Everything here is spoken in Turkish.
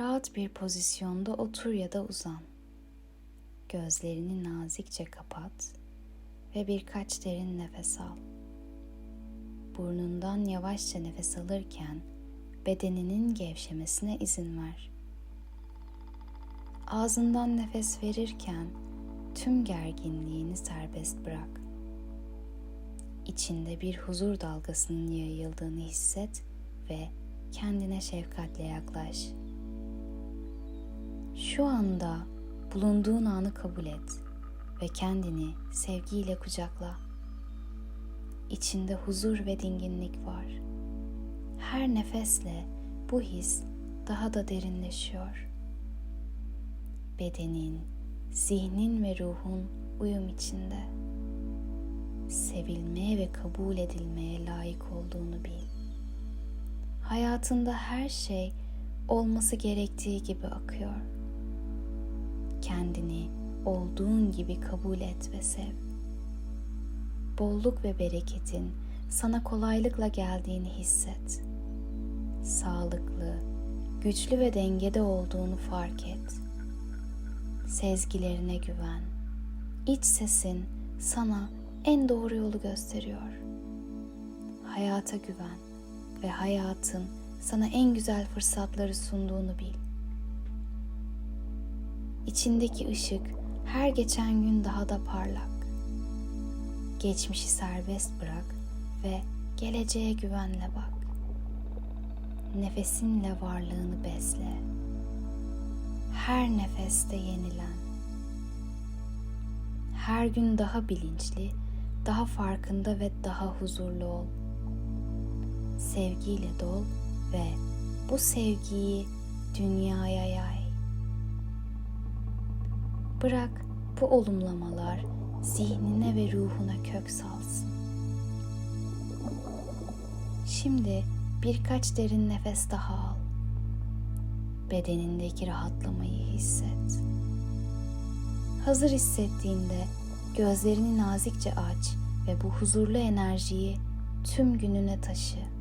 Rahat bir pozisyonda otur ya da uzan. Gözlerini nazikçe kapat ve birkaç derin nefes al. Burnundan yavaşça nefes alırken bedeninin gevşemesine izin ver. Ağzından nefes verirken tüm gerginliğini serbest bırak. İçinde bir huzur dalgasının yayıldığını hisset ve kendine şefkatle yaklaş. Şu anda bulunduğun anı kabul et ve kendini sevgiyle kucakla. İçinde huzur ve dinginlik var. Her nefesle bu his daha da derinleşiyor. Bedenin, zihnin ve ruhun uyum içinde. Sevilmeye ve kabul edilmeye layık olduğunu bil. Hayatında her şey olması gerektiği gibi akıyor. Kendini olduğun gibi kabul et ve sev. Bolluk ve bereketin sana kolaylıkla geldiğini hisset. Sağlıklı, güçlü ve dengede olduğunu fark et. Sezgilerine güven. İç sesin sana en doğru yolu gösteriyor. Hayata güven ve hayatın sana en güzel fırsatları sunduğunu bil. İçindeki ışık her geçen gün daha da parlak. Geçmişi serbest bırak ve geleceğe güvenle bak. Nefesinle varlığını besle. Her nefeste yenilen. Her gün daha bilinçli, daha farkında ve daha huzurlu ol. Sevgiyle dol ve bu sevgiyi dünyaya yay. Bırak bu olumlamalar zihnine ve ruhuna kök salsın. Şimdi birkaç derin nefes daha al. Bedenindeki rahatlamayı hisset. Hazır hissettiğinde gözlerini nazikçe aç ve bu huzurlu enerjiyi tüm gününe taşı.